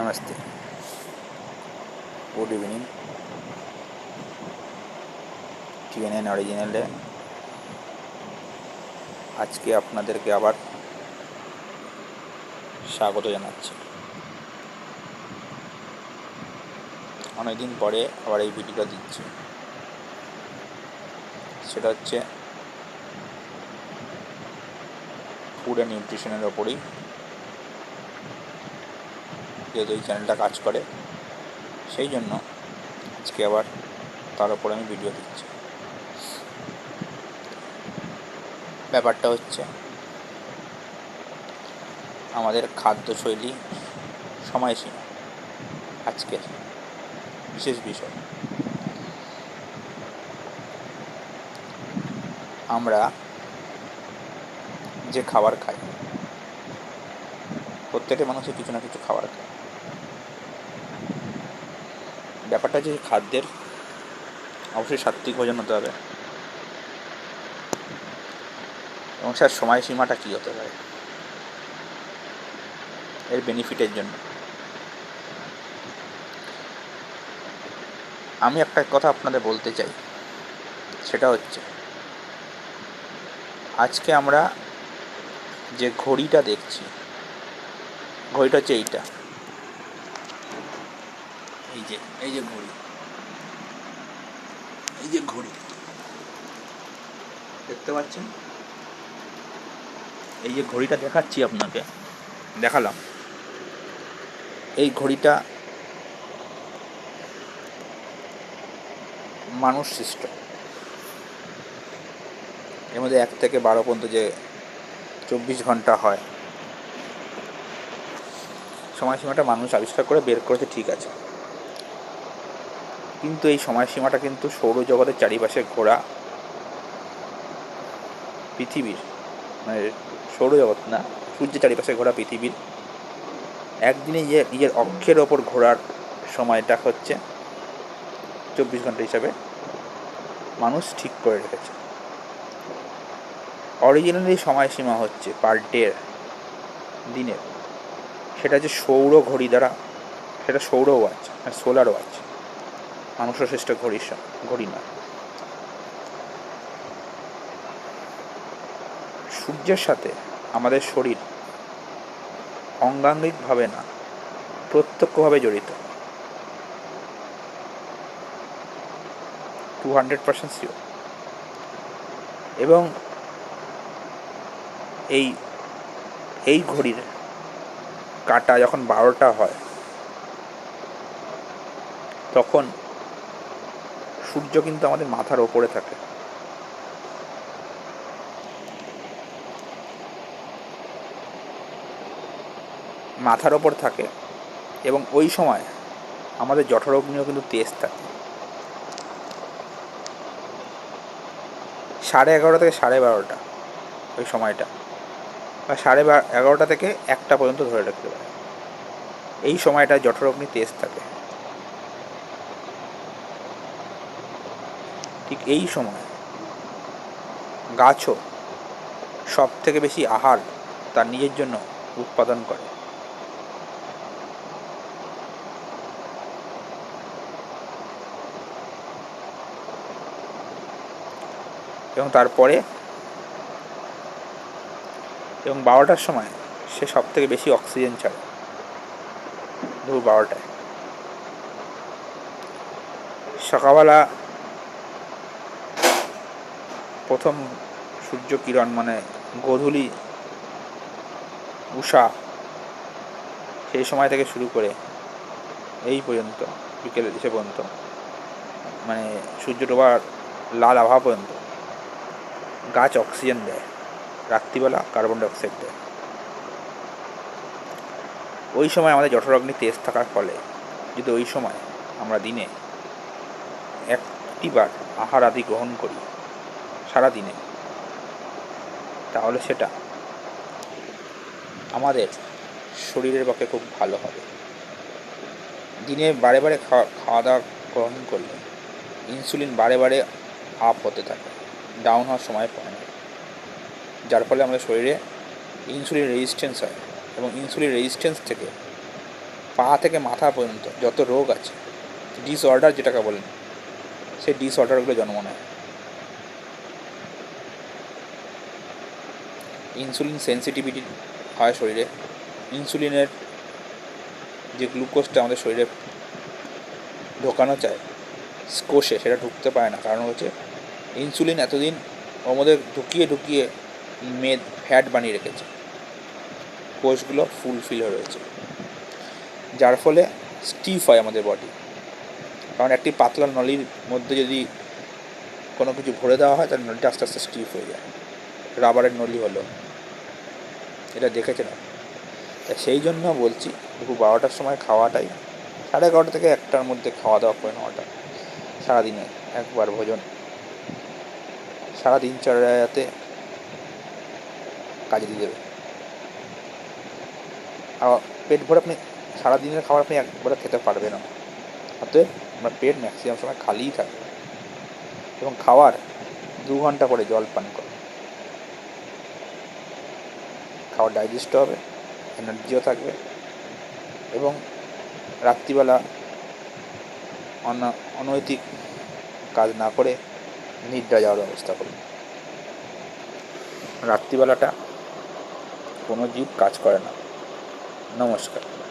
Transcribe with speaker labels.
Speaker 1: Namaste good evening T N N অরিজিনালে আজকে আপনাদেরকে আবার স্বাগত জানাচ্ছি। অনেকদিন পরে আবার এই ভিডিওটা দিচ্ছি। সেটা হচ্ছে ফুড অ্যান্ড নিউট্রিশনের ওপরেই। যেহেতু এই চ্যানেলটা কাজ করে। সেই জন্য আজকে আবার তার উপরে আমি ভিডিও দিচ্ছি। ব্যাপারটা হচ্ছে আমাদের খাদ্যশৈলী সময়সীমা, আজকের বিশেষ বিষয়। আমরা যে খাবার খাই প্রত্যেকটা মানুষের কিছু না কিছু খাবার খায়। ব্যাপারটা যে খাদ্যের অবশ্যই সাত্বিক ভোজন হতে হবে। এবং স্যার, সময়সীমাটা কী হতে পারে? এর বেনিফিটের জন্য। আমি একটা কথা আপনাদের বলতে চাই। সেটা হচ্ছে, আজকে আমরা যে ঘড়িটা দেখছি, ঘড়িটা হচ্ছে এইটা। এই যে এই যে ঘড়ি। এই যে ঘড়ি। দেখতে পাচ্ছেন? এই যে ঘড়িটা দেখাচ্ছি আপনাকে। দেখালাম। এই ঘড়িটা মানুষ সৃষ্ট এর মধ্যে এক থেকে বারো পর্যন্ত যে চব্বিশ ঘণ্টা হয়, সময়সীমাটা মানুষ আবিষ্কার করে বের করেছে, ঠিক আছে। কিন্তু এই সময়সীমাটা কিন্তু সৌরজগতের চারিপাশে ঘোরা পৃথিবীর মানে সৌরজগৎ না, সূর্যের চারিপাশে ঘোরা পৃথিবীর। একদিনে যে নিজের অক্ষের ওপর ঘোরার সময়টা হচ্ছে চব্বিশ ঘণ্টা হিসাবে মানুষ ঠিক করে রেখেছে। অরিজিনালি সময়সীমা হচ্ছে পার ডে দিনের। সেটা হচ্ছে সৌর ঘড়ি দ্বারা, সেটা সৌর ওয়াচ সোলার ওয়াচ মানুষের শ্রেষ্ঠ সম- ঘড়ি নয় সূর্যের সাথে আমাদের শরীর অঙ্গাঙ্গিকভাবে না, প্রত্যক্ষভাবে জড়িত। টু হান্ড্রেড পার্সেন্ট শিওর এবং এই এই ঘড়ির কাটা যখন বারোটা হয়, তখন সূর্য কিন্তু আমাদের মাথার ওপরে থাকে। মাথার ওপর থাকে এবং ওই সময় আমাদের জঠরগ্নিও কিন্তু তেজ থাকে। সাড়ে এগারোটা থেকে সাড়ে বারোটা ওই সময়টা। বা সাড়ে এগারোটা থেকে একটা পর্যন্ত ধরে রাখতে পারে। এই সময়টা জঠরগ্নি তেজ থাকে। ঠিক এই সময় গাছও সব থেকে বেশি আহার তার নিজের জন্য উৎপাদন করে। এবং তারপরে এবং বারোটার সময় সে সব থেকে বেশি অক্সিজেন ছাড়ে দুপুর বারোটায়। সকালবেলা প্রথম সূর্য কিরণ মানে গোধূলি, উষা, সেই সময় থেকে শুরু করে এই পর্যন্ত, বিকেল এসে পর্যন্ত মানে সূর্য ডোবার লাল আভা পর্যন্ত, গাছ অক্সিজেন দেয়, রাত্রিবেলা কার্বন ডাইঅক্সাইড দেয়। ওই সময় আমাদের জঠরাগ্নি তেজ থাকার ফলে, যদি ওই সময় আমরা দিনে একটিবার আহার আদি গ্রহণ করি সারা দিনে তাহলে সেটা আমাদের শরীরের পক্ষে খুব ভালো হবে। দিনে বারে বারে খাওয়া খাওয়া দাওয়া গ্রহণ করলে ইনসুলিন বারে বারে আপ হতে থাকে, ডাউন হওয়ার সময় পড়ে না। যার ফলে আমাদের শরীরে ইনসুলিন রেজিস্ট্যান্স হয় এবং ইনসুলিন রেজিস্ট্যান্স থেকে পা থেকে মাথা পর্যন্ত যত রোগ আছে ডিসঅর্ডার যেটাকে বলেন সেই ডিসঅর্ডারগুলো জন্ম নেয়। ইনসুলিন সেন্সিটিভিটি হয় শরীরে। ইনসুলিনের যে গ্লুকোজটা আমাদের শরীরে ঢোকানো চায় কোষে সেটা ঢুকতে পারে না। কারণ হচ্ছে ইনসুলিন এতদিন মধ্যে ঢুকিয়ে ঢুকিয়ে মেদ, ফ্যাট বানিয়ে রেখেছে। কোষগুলো ফুলফিল হয়ে রয়েছে। যার ফলে স্টিফ হয় আমাদের বডি। কারণ একটি পাতলা নলির মধ্যে যদি কোনো কিছু ভরে দেওয়া হয়, তাহলে নলিটা আস্তে আস্তে স্টিফ হয়ে যায়। রাবারের নলি হলো। এটা দেখেছেন তা সেই জন্য বলছি, দুপুর বারোটার সময় খাওয়াটাই। সাড়ে এগারোটা থেকে একটার মধ্যে খাওয়া দাওয়া করে নেওয়াটা। সারাদিনে একবার ভোজন। সারা দিনচর্যাতে কাজে দিয়ে দেবে। আর পেট ভরে আপনি, সারাদিনের খাবার আপনি একবারে খেতে পারবেন না। অতএব আপনার পেট ম্যাক্সিমাম সময় খালিই থাকবে। এবং খাওয়ার দু ঘণ্টা পরে জল পান করুন। খাওয়ার ডাইজেস্ট হবে এনার্জিও থাকবে এবং রাত্রিবেলা অন, অনৈতিক কাজ না করে নিদ্রা যাওয়ার ব্যবস্থা করুন। রাত্রিবেলাটা কোনো জীব কাজ করে না। নমস্কার।